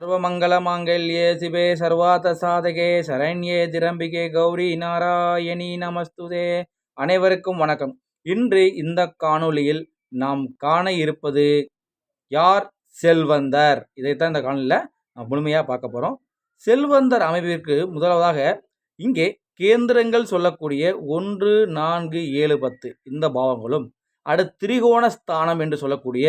சர்வமங்கலமாங்கல்யே சிவே சர்வாத சாதகே சரண்யே திரம்பிகே கௌரி நாராயணி நமஸ்துதே அனைவருக்கும் வணக்கம். இன்று இந்த காணொளியில் நாம் காண இருப்பது யார்? செல்வந்தர். இதைத்தான் இந்த காணொலியில் நாம் முழுமையாக பார்க்க போகிறோம் செல்வந்தர் அமைப்பிற்கு முதலாவதாக இங்கே கேந்திரங்கள் சொல்லக்கூடிய ஒன்று நான்கு ஏழு பத்து இந்த பாவங்களும் அடுத்து திரிகோண ஸ்தானம் என்று சொல்லக்கூடிய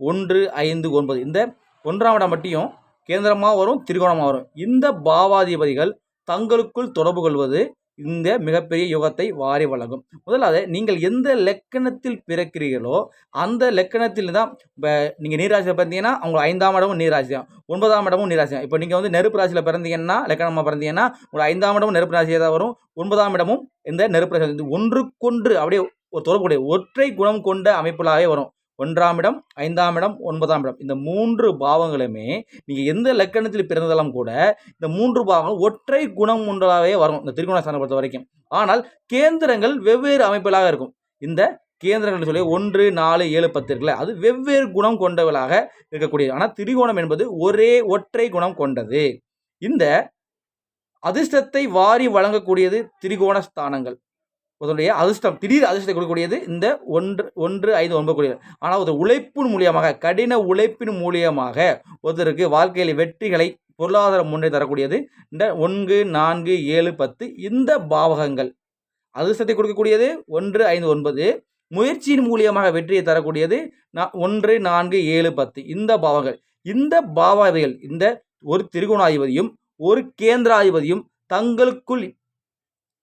ஒன்று ஐந்து ஒன்பது இந்த ஒன்றாம் இடம் மட்டும் கேந்திரமாக வரும் திரிகோணமாக வரும். இந்த பாவாதிபதிகள் தங்களுக்குள் தொடர்பு கொள்வது இந்த மிகப்பெரிய யுகத்தை வாரி வழங்கும். முதலாவது நீங்கள் எந்த லக்கணத்தில் பிறக்கிறீர்களோ அந்த லக்கணத்தில் தான் இப்போ நீங்கள் நீராசியில் பிறந்தீங்கன்னா உங்களுக்கு ஐந்தாம் இடமும் நீராசி தான் ஒன்பதாம் இடமும் நீராசி தான் இப்போ நீங்கள் வந்து நெருப்பு ராசியில் பிறந்தீங்கன்னா லக்கணமாக பிறந்தீங்கன்னா உங்களுக்கு ஐந்தாம் இடமும் நெருப்பு ராசியாக தான் வரும். ஒன்பதாம் இடமும் இந்த நெருப்பு ராசி ஒன்றுக்கொன்று அப்படியே ஒரு தொடர்புடைய ஒற்றை குணம் கொண்ட அமைப்புகளாகவே வரும். ஒன்றாம் இடம் ஐந்தாம் இடம் ஒன்பதாம் இடம். இந்த மூன்று பாவங்களுமே நீங்கள் எந்த லக்கணத்தில் பிறந்ததாலும் கூட இந்த மூன்று பாவங்களும் ஒற்றை குணம் ஒன்றாகவே வரும் இந்த திரிகோணஸ்தானம் பொறுத்த வரைக்கும். ஆனால் கேந்திரங்கள் வெவ்வேறு அமைப்புகளாக இருக்கும். இந்த கேந்திரங்கள் சொல்லி ஒன்று நாலு ஏழு பத்து இருக்குல்ல அது வெவ்வேறு குணம் கொண்டவர்களாக இருக்கக்கூடியது. ஆனால் திரிகோணம் என்பது ஒரே ஒற்றை குணம் கொண்டது. இந்த அதிர்ஷ்டத்தை வாரி வழங்கக்கூடியது திரிகோண ஸ்தானங்கள் ஒருத்தருடைய அதிர்ஷ்டம் திடீர் அதிர்ஷ்டத்தை கொடுக்கக்கூடியது இந்த ஒன்று ஒன்று ஐந்து ஒன்பது கூடியது ஆனால் ஒரு உழைப்பின் மூலியமாக கடின உழைப்பின் மூலியமாக ஒருத்தருக்கு வாழ்க்கையில் வெற்றிகளை பொருளாதார முன்னே தரக்கூடியது இந்த ஒன்று நான்கு ஏழு பத்து இந்த பாவகங்கள். அதிர்ஷ்டத்தை கொடுக்கக்கூடியது ஒன்று ஐந்து ஒன்பது. முயற்சியின் மூலியமாக வெற்றியை தரக்கூடியது ஒன்று நான்கு ஏழு பத்து இந்த பாவங்கள். இந்த பாவாதிபதிகள் இந்த ஒரு திரிகோணாதிபதியும் ஒரு கேந்திராதிபதியும் தங்களுக்குள்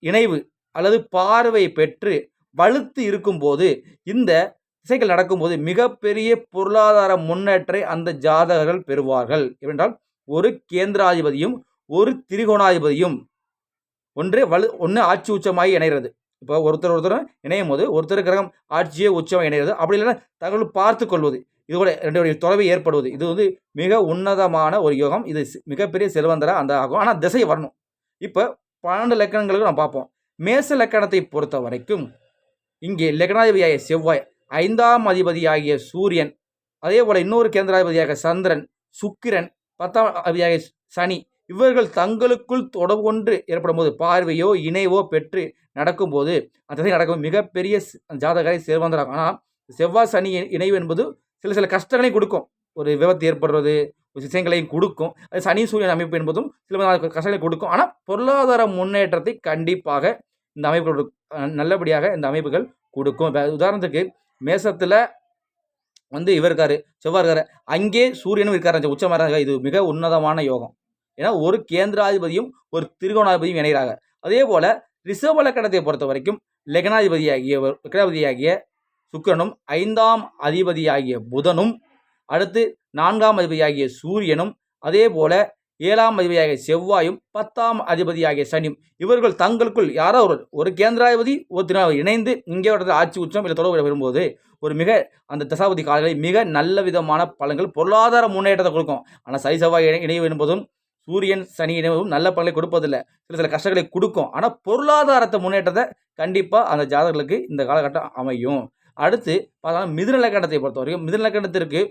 இணைவு அல்லது பார்வை பெற்று வலுத்து இருக்கும்போது இந்த திசைகள் நடக்கும்போது மிகப்பெரிய பொருளாதார முன்னேற்றை அந்த ஜாதகர்கள் பெறுவார்கள். என்றால் ஒரு கேந்திராதிபதியும் ஒரு திரிகோணாதிபதியும் ஒன்று வலு ஒன்று ஆட்சி உச்சமாகி இணைகிறது. இப்போ ஒருத்தர் ஒருத்தர் இணையும் போது ஒருத்தர் கிரகம் ஆட்சியே உச்சமாக இணைகிறது. அப்படி இல்லைன்னா தகவல் பார்த்து கொள்வது இது கூட ரெண்டு தொலைவை ஏற்படுவது இது வந்து மிக உன்னதமான ஒரு யோகம். இது மிகப்பெரிய செல்வந்தராக அந்த ஆகும். ஆனால் திசை வரணும். இப்போ பன்னெண்டு லக்கணங்களுக்கு நம்ம பார்ப்போம். மேச லக்கணத்தை பொறுத்த வரைக்கும் இங்கே லக்னாதிபதியாகிய செவ்வாய் ஐந்தாம் அதிபதியாகிய சூரியன் அதே போல் இன்னொரு கேந்திராதிபதியாக சந்திரன் சுக்கிரன் பத்தாம் அதிபதியாகிய சனி இவர்கள் தங்களுக்குள் தொடர்பு கொண்டு ஏற்படும் போது பார்வையோ இணைவோ பெற்று நடக்கும்போது அந்த நடக்கும் மிகப்பெரிய ஜாதகரை செல்வந்தராகும் ஆனால் செவ்வாய் சனி இணைவு என்பது சில சில கஷ்டங்களையும் கொடுக்கும். ஒரு விபத்து ஏற்படுறது விஷயங்களையும் கொடுக்கும். அது சனி சூரியன் அமைப்பு என்பதும் சில கஷ்டங்களை கொடுக்கும். ஆனால் பொருளாதார முன்னேற்றத்தை கண்டிப்பாக இந்த அமைப்புகள் நல்லபடியாக இந்த அமைப்புகள் கொடுக்கும். உதாரணத்துக்கு மேசத்தில் வந்து இவர் இருக்காரு செவ்வாய் இருக்காரு. அங்கே சூரியனும் இருக்காரு. உச்சமாக இது மிக உன்னதமான யோகம். ஏன்னா ஒரு கேந்திராதிபதியும் ஒரு திருகோணாதிபதியும் இணைகிறாங்க. அதே போல் ரிஷப லக்கணத்தை பொறுத்த வரைக்கும் லக்னாதிபதியாகிய லக்னாதிபதியாகிய சுக்கரனும் ஐந்தாம் அதிபதியாகிய புதனும் அடுத்து நான்காம் அதிபதியாகிய சூரியனும் அதே போல ஏழாம் அதிபதியாகிய செவ்வாயும் பத்தாம் அதிபதியாகிய சனியும். இவர்கள் தங்களுக்குள் யாரோ ஒரு ஒரு கேந்திராதிபதி ஒரு இணைந்து இங்கே இடத்துல ஆட்சி உச்சம் இல்லை தொடர்பு வரும்போது ஒரு மிக அந்த தசாபதி காலங்களில் மிக நல்ல விதமான பலன்கள் பொருளாதார முன்னேற்றத்தை கொடுக்கும். ஆனால் சரி செவ்வாய் இணைவு என்பதும் சூரியன் சனி இணைவும் நல்ல பலனை கொடுப்பதில்லை. சில சில கஷ்டங்களை கொடுக்கும். ஆனால் பொருளாதாரத்தை முன்னேற்றத்தை கண்டிப்பாக அந்த ஜாதகர்களுக்கு இந்த காலகட்டம் அமையும். அடுத்து பார்த்தோம்னா மிதுன லக்கணத்தை பொறுத்த வரைக்கும் மிதுன லக்கணத்திற்கு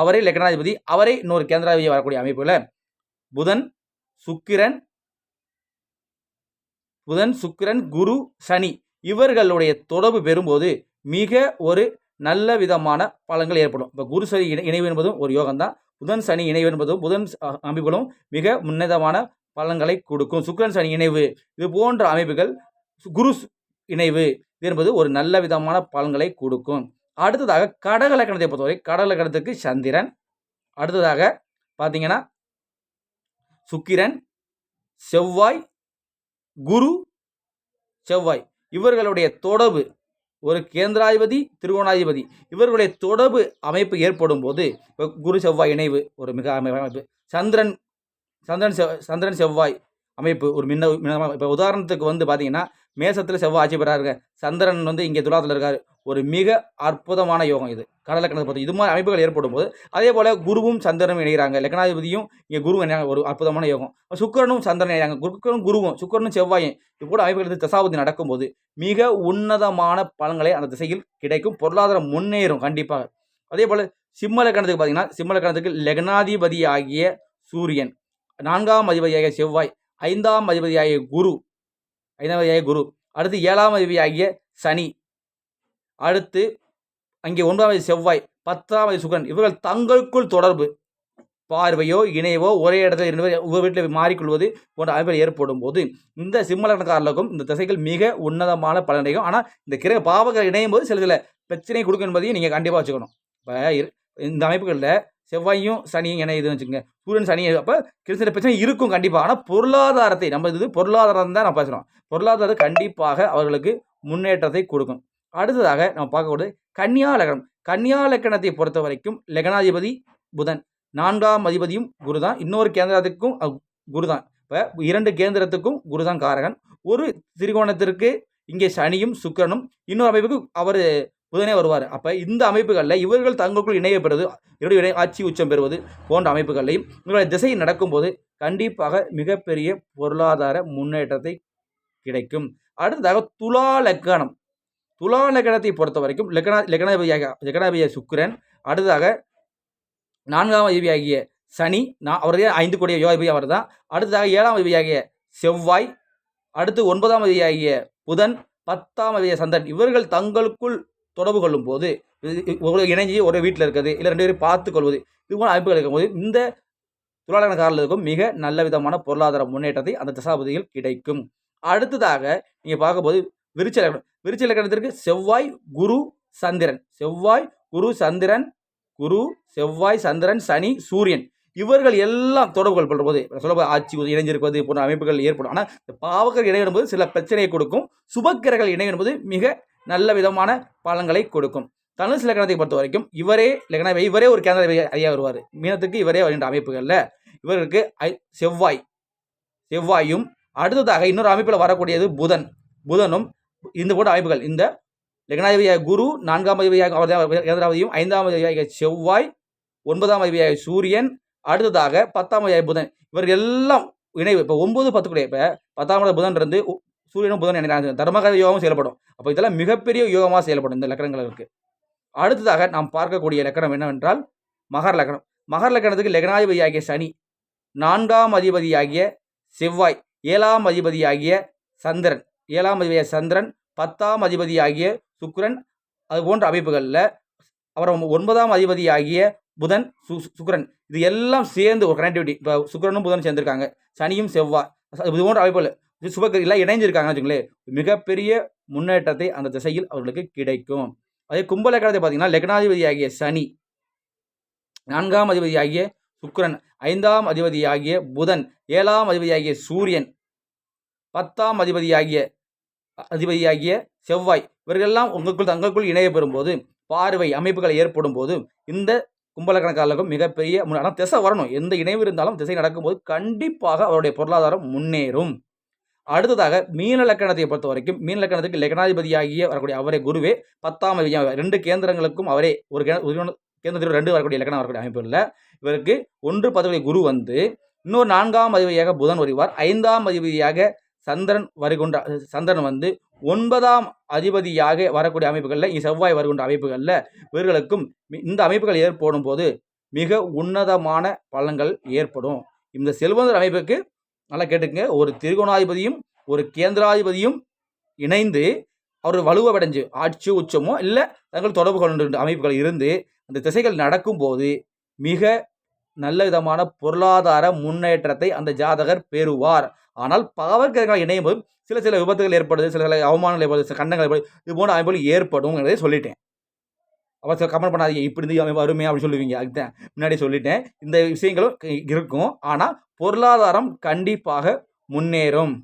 அவரே லக்கணாதிபதி அவரே இன்னொரு கேந்திராதிபதி வரக்கூடிய அமைப்புல புதன் சுக்கிரன் புதன் சுக்கிரன் குரு சனி இவர்களுடைய தொடர்பு பெறும்போது மிக ஒரு நல்ல விதமான பலன்கள் ஏற்படும். இப்போ குரு சனி இணைவு என்பதும் ஒரு யோகம் தான் புதன் சனி இணைவு என்பதும் புதன் அமைப்புகளும் மிக முன்னதமான பலன்களை கொடுக்கும். சுக்கிரன் சனி இணைவு இது போன்ற அமைப்புகள் குரு இணைவு இது என்பது ஒரு நல்ல விதமான பலன்களை கொடுக்கும். அடுத்ததாக கடக லக்கணத்தை பொறுத்தவரை கடக லக்கணத்துக்கு சந்திரன் அடுத்ததாக பார்த்தீங்கன்னா சுக்கிரன் செவ்வாய் குரு செவ்வாய். இவர்களுடைய தொடர்பு ஒரு கேந்திராதிபதி திருகோணாதிபதி. இவர்களுடைய தொடர்பு அமைப்பு ஏற்படும் போது குரு செவ்வாய் இணைவு ஒரு மிக அமைப்பு. சந்திரன் சந்திரன் செவ் சந்திரன் செவ்வாய் அமைப்பு ஒரு மின்ன இப்போ உதாரணத்துக்கு வந்து பார்த்தீங்கன்னா மேசத்தில் செவ்வாய் ஆட்சி பெறாருங்க. சந்திரன் வந்து இங்கே துலாத்தில் இருக்கார். ஒரு மிக அற்புதமான யோகம் இது. கடலை கணக்கு பார்த்து இது மாதிரி அமைப்புகள் ஏற்படும் போது அதே போல் குருவும் சந்திரனும் இணைகிறாங்க. லக்னாதிபதியும் இங்கே குரு இணைகிறாங்க. ஒரு அற்புதமான யோகம். சுக்கரனும் சந்திரன் இணைகிறாங்க. குருக்கரும் குருவும் சுக்கரனும் செவ்வாயும் இது கூட அமைப்புகள் தசாபதி நடக்கும்போது மிக உன்னதமான பலன்களை அந்த திசையில் கிடைக்கும். பொருளாதாரம் முன்னேறும் கண்டிப்பாக. அதே போல் சிம்ம லக்கணத்துக்கு பார்த்தீங்கன்னா சிம்ம லக்கணத்துக்கு லக்னாதிபதி ஆகிய சூரியன் நான்காம் அதிபதியாகிய செவ்வாய் ஐந்தாம் அதிபதியாகிய குரு ஐந்தாம் அதிபதியாகிய குரு அடுத்து ஏழாம் அதிபதியாகிய சனி அடுத்து அங்கே ஒன்பதாம் செவ்வாய் பத்தாவது சுகன் இவர்கள் தங்களுக்குள் தொடர்பு. பார்வையோ இணையவோ ஒரே இடத்துல இருந்து ஒவ்வொரு வீட்டில் மாறிக்கொள்வது போன்ற அமைப்புகள் ஏற்படும் போது இந்த சிம்மலக்கணக்காரர்களுக்கும் இந்த திசைகள் மிக உன்னதமான பலனையும் ஆனால் இந்த கிரக பாவகர் இணையும் போது சில சில பிரச்சனை கொடுக்கும் என்பதையும் நீங்கள் கண்டிப்பாக வச்சுக்கணும். இப்போ இந்த அமைப்புகளில் செவ்வாயும் சனியும் இணையுதுன்னு வச்சுக்கோங்க. சூரியன் சனி அப்போ சில பிரச்சனை இருக்கும் கண்டிப்பாக. ஆனால் பொருளாதாரத்தை நம்ம இது பொருளாதாரம் தான் நான் பேசுகிறோம். பொருளாதாரம் கண்டிப்பாக அவர்களுக்கு முன்னேற்றத்தை கொடுக்கும். அடுத்ததாக நம்ம பார்க்கக்கூடியது கன்னியா லக்னம். கன்னியா லக்கணத்தை பொறுத்த வரைக்கும் லக்னாதிபதி புதன். நான்காம் அதிபதியும் குரு தான் இன்னொரு கேந்திரத்துக்கும் குரு தான் இப்போ இரண்டு கேந்திரத்துக்கும் குரு தான் காரகன். ஒரு திரிகோணத்திற்கு இங்கே சனியும் சுக்கிரனும் இன்னொரு அமைப்புக்கு அவர் புதனே வருவார். அப்போ இந்த அமைப்புகளில் இவர்கள் தங்களுக்குள் இணைய பெறுவது இவருடைய இணை ஆட்சி உச்சம் பெறுவது போன்ற அமைப்புகளையும் இவருடைய திசை நடக்கும்போது கண்டிப்பாக மிகப்பெரிய பொருளாதார முன்னேற்றத்தை கிடைக்கும். அடுத்ததாக துலா லக்கணம். துலா லக்கணத்தை பொறுத்த வரைக்கும் லக்கணா லக்னாதிபதியாக லக்னாதிபதியாக சுக்கிரன் அடுத்ததாக நான்காம் அதிபதியாகிய சனி நான் அவருடைய ஐந்து கோடிய யோகாதிபதி அவர் தான் அடுத்ததாக ஏழாம் அதிபதியாகிய செவ்வாய் அடுத்து ஒன்பதாம் அதிபதியாகிய புதன் பத்தாம் அதிபதிய சந்திரன். இவர்கள் தங்களுக்குள் தொடர்பு கொள்ளும் போது இணைஞ்சி ஒரே வீட்டில் இருக்கிறது இல்லை ரெண்டு பேரும் பார்த்து கொள்வது இது போல அமைப்புகள் இருக்கும்போது இந்த துளாலகணக்காரர்களுக்கும் மிக நல்ல விதமான பொருளாதார முன்னேற்றத்தை அந்த தசாபதிகள் கிடைக்கும். அடுத்ததாக நீங்கள் பார்க்கும்போது விருச்ச லக்னம் விருச்ச லக்னத்திற்கு செவ்வாய் குரு சந்திரன். செவ்வாய் குரு சந்திரன் குரு செவ்வாய் சந்திரன் சனி சூரியன். இவர்கள் எல்லாம் தொடர்புகள் கொள்ளும்போது சொல்ல ஆட்சி இணைஞ்சிருப்பது போன்ற அமைப்புகள் ஏற்படும். ஆனால் இந்த பாவகர் இணையிடும்போது சில பிரச்சனையை கொடுக்கும். சுபக்கிரகள் இணையிடும்போது மிக நல்ல விதமான பலன்களை கொடுக்கும். தனுசு லக்னத்தை பொறுத்த வரைக்கும் இவரே லக்ன இவரே ஒரு கேந்திர ஐயா வருவார். மீனத்துக்கு இவரே வருகின்ற அமைப்புகளில் இவருக்கு ஐ செவ்வாய் செவ்வாயும் அடுத்ததாக இன்னொரு அமைப்பில் வரக்கூடியது புதன். புதனும் இந்த போன்ற அமைப்புகள் இந்த லக்னாதிபதியாக குரு நான்காம் அதிபதியாக இரண்டாவதையும் ஐந்தாம் அதிபதியாக செவ்வாய் ஒன்பதாம் அதிபதியாக சூரியன் அடுத்ததாக பத்தாம் அதிபதியாக புதன். இவர்கள் எல்லாம் இணைவு. இப்போ ஒன்பது பத்து கூட இப்போ பத்தாம் புதன் இருந்து சூரியனும் புதன் என்ன தர்மகர யோகமும் செயல்படும். அப்போ இதெல்லாம் மிகப்பெரிய யோகமாக செயல்படும் இந்த லக்கணங்களுக்கு அடுத்ததாக நாம் பார்க்கக்கூடிய லக்கணம் என்னவென்றால் மகர லக்கணம். மகர லக்கணத்துக்கு லக்னாதிபதியாகிய சனி நான்காம் அதிபதியாகிய செவ்வாய் ஏழாம் அதிபதியாகிய சந்திரன். ஏழாம் அதிபதிய சந்திரன் பத்தாம் அதிபதியாகிய சுக்ரன் அது போன்ற அமைப்புகளில் அப்புறம் ஒன்பதாம் அதிபதியாகிய புதன் சு சுக்ரன் இது எல்லாம் சேர்ந்து ஒரு கனெக்டிவிட்டி இப்போ சுக்ரனும் புதனும் சேர்ந்துருக்காங்க. சனியும் செவ்வாய் இது போன்ற அமைப்புகள். சுபக்கர் எல்லாம் இணைஞ்சிருக்காங்கன்னு வச்சுங்களேன் மிகப்பெரிய முன்னேற்றத்தை அந்த திசையில் அவர்களுக்கு கிடைக்கும். அதே கும்ப லக்கணத்தை பார்த்தீங்கன்னா லக்னாதிபதியாகிய சனி நான்காம் அதிபதியாகிய சுக்கரன் ஐந்தாம் அதிபதியாகிய புதன் ஏழாம் அதிபதியாகிய சூரியன் பத்தாம் அதிபதியாகிய அதிபதியாகிய செவ்வாய். இவர்களெல்லாம் உங்களுக்குள் தங்களுக்குள் இணைய பெறும்போது பார்வை அமைப்புகள் ஏற்படும் போது இந்த கும்பலக்கணக்காரர்களுக்கும் மிகப்பெரிய ஆனால் திசை வரணும். எந்த இணைவு இருந்தாலும் திசை நடக்கும்போது கண்டிப்பாக அவருடைய பொருளாதாரம் முன்னேறும். அடுத்ததாக மீன லக்கணத்தை பொறுத்த வரைக்கும் மீன லக்கணத்துக்கு லக்னாதிபதியாகிய வரக்கூடிய அவரே குருவே பத்தாம் ரெண்டு கேந்திரங்களுக்கும் அவரே ஒரு கேந்திரத்தில் ரெண்டு வரக்கூடிய லக்கணம் வரக்கூடிய அமைப்பு இல்லை. இவருக்கு ஒன்று பதவி குரு வந்து இன்னொரு நான்காம் அதிபதியாக புதன் வருவார். ஐந்தாம் அதிபதியாக சந்திரன் வருகின்ற சந்திரன் வந்து ஒன்பதாம் அதிபதியாக வரக்கூடிய அமைப்புகளில் இங்கே செவ்வாய் வருகின்ற அமைப்புகளில் இவர்களுக்கும் இந்த அமைப்புகள் ஏற்படும் போது மிக உன்னதமான பலன்கள் ஏற்படும். இந்த செல்வந்தர் அமைப்புக்கு நல்லா கேட்டுக்கங்க. ஒரு திரிகோணாதிபதியும் ஒரு கேந்திராதிபதியும் இணைந்து அவர் வலுவடைஞ்சு ஆட்சி உச்சமோ இல்லை தங்கள் தொடர்பு கொண்டு அமைப்புகள் இருந்து அந்த திசைகள் நடக்கும்போது மிக நல்ல விதமான பொருளாதார முன்னேற்றத்தை அந்த ஜாதகர் பெறுவார். ஆனால் பாவக்கிரகங்கள் இணையும் போது சில சில விபத்துகள் ஏற்படுது சில சில அவமானங்கள் ஏற்படுது சில கண்டங்கள் ஏற்படுது. இது போன்ற அமைப்புகள் ஏற்படும்ங்கிறதே சொல்லிட்டேன். அவர் சில கமெண்ட் பண்ணாதீங்க. இப்படி இருந்து அமைப்பு அருமையாக அப்படின்னு சொல்லுவீங்க. அதுதான். முன்னாடி சொல்லிட்டேன். இந்த விஷயங்களும் இருக்கும். ஆனால் பொருளாதாரம் கண்டிப்பாக முன்னேறும்.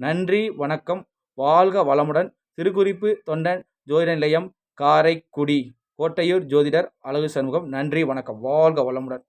நன்றி வணக்கம். வாழ்க வளமுடன். திருக்குறிப்பு தொண்டன் ஜோதிட நிலையம் காரைக்குடி. கோட்டையூர் ஜோதிடர் அழகு சண்முகம். நன்றி வணக்கம். வாழ்க வளமுடன்.